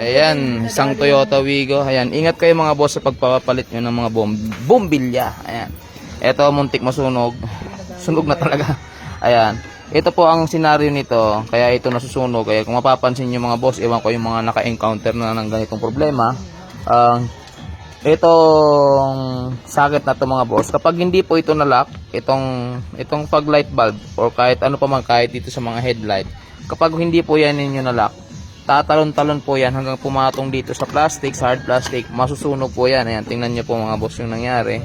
Ayan, isang Toyota Wigo. Ayan, ingat kayo mga boss sa pagpapalit nyo ng mga bom bombilya. Ayan. Ito, muntik masunog. Sunog na talaga. Ayan. Ito po ang senaryo nito. Kaya ito nasusunog. Kaya kung mapapansin nyo mga boss, ewan ko yung mga naka-encounter na ng ganitong problema. Ang itong sakit na to mga boss kapag hindi po ito na-lock itong itong pag light bulb or kahit ano pa man kahit dito sa mga headlight kapag hindi po yan ninyo na-lock tatalon-talon po yan hanggang pumatong dito sa plastic, sa hard plastic, masusunog po yan. Ayan, tingnan nyo po mga boss yung nangyari.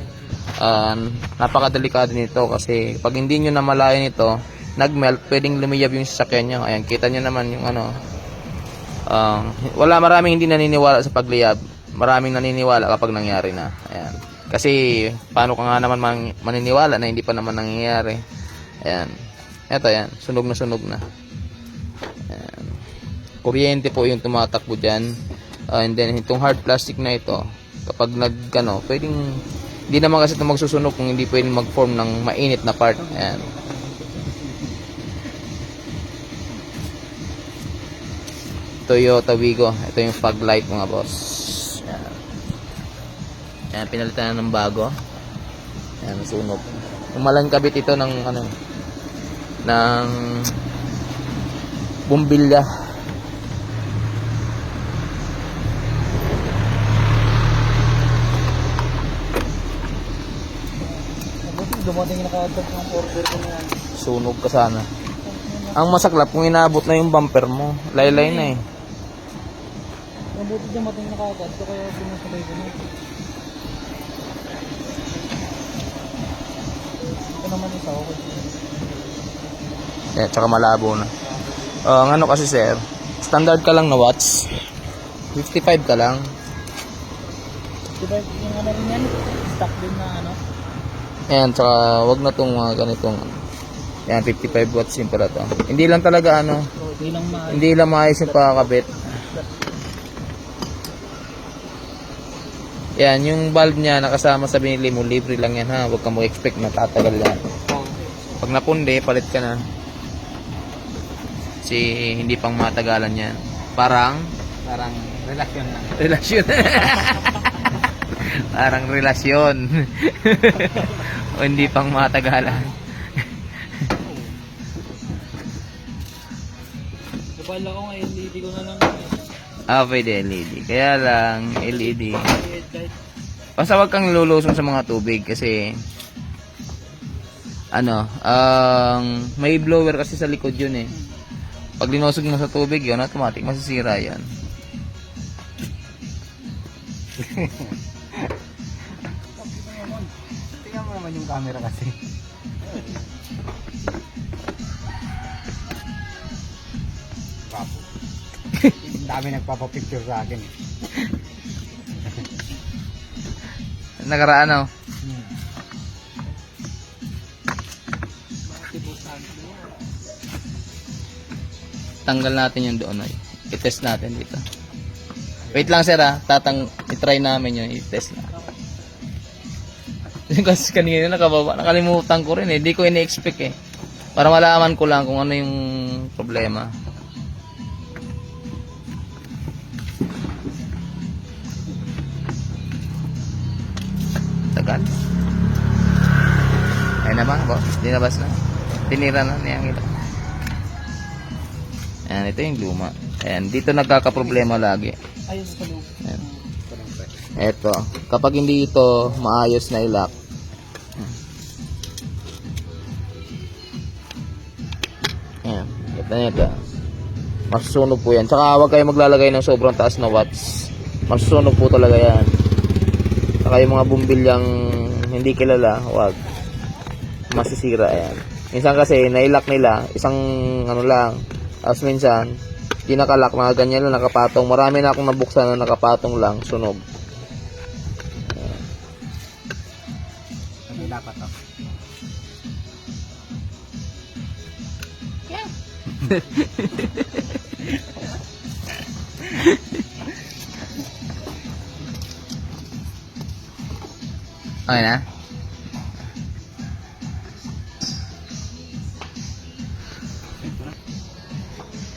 Um, napakadelikado nito kasi pag hindi nyo namalayan ito, nagmelt, pwedeng lumiyab yung sasakyan nyo. Ayan, kita nyo naman yung ano. Um, wala maraming hindi naniniwala sa pagliyab. Maraming naniniwala kapag nangyari na. Ayan. Kasi paano ka nga naman man- maniniwala na hindi pa naman nangyayari. Ayan. Eto yan, sunog na sunog na. Kuryente po yung tumatakbo dyan. Uh, and then, itong hard plastic na ito, kapag nag, ano, pwedeng, hindi naman kasi ito magsusunog kung hindi pwedeng mag-form ng mainit na part. Ayan. Toyota Wigo. Ito yung fog light mga boss. Ayan. Ayan, pinalitan na ng bago. Ayan, sunog. Umalan kabit ito ng, ano, ng bumbilya. Dumating na kaagad ng order ko na yan. Sunog ka sana. Ang masaklap kung inabot na yung bumper mo. Laylay na eh. Mabuti dumating na kaagad ko kaya sinasabay ko na. Ito naman isa okay. Eh, tsaka malabo na. Uh, ano kasi sir, standard ka lang na watts. 55 ka lang. Diba yung ano rin yan? Stock din na ano? Ayan, tsaka wag na tong mga ganitong Ayan, 55 watts yung pala to. Hindi lang talaga ano, hindi lang ma... hindi lang maayos yung pakakabit. Yan, yung valve niya nakasama sa binili mo, libre lang yan ha. Huwag kang mag-expect na tatagal yan. Pag napundi, palit ka na. Kasi hindi pang matagalan yan. Parang Parang relasyon lang. relasyon. Parang relasyon. o hindi pang matagalan. Kapala ko ngayon, hindi ko na lang Ah, pwede LED. Kaya lang, LED. Basta wag kang lulusong sa mga tubig kasi ano, ang may blower kasi sa likod yun eh. Pag linusog mo sa tubig yun, automatic masisira yan. Tingnan mo naman yung camera kasi. Papo. Ang dami nagpapapicture sa akin. Nakaraan oh. Hmm. Tanggal natin yung doon ay. I-test natin dito. Wait lang sir ah. Tatang, i-try namin yun. I-test na. Kasi kanina nakababa. Nakalimutan ko rin eh. Hindi ko ini-expect eh. Para malaman ko lang kung ano yung problema. Tagal. Ayun na ba, boss? Dinabas na. Tinira na niya ang ilaw. Ayan, ito yung luma. Ayan, dito nagkakaproblema lagi. Ayos sa loob. Ayan. Eto, kapag hindi ito maayos na ilak. Ayan, ito na ito. Masusunog po yan. Tsaka huwag kayo maglalagay ng sobrang taas na watts. Masusunog po talaga yan. Tsaka yung mga bumbilyang hindi kilala, huwag. Masisira yan. Minsan kasi, nailak nila, isang ano lang, tapos minsan, di nakalak, mga ganyan lang, nakapatong. Marami na akong nabuksan na nakapatong lang, sunog. Ano dapat to? Okay na?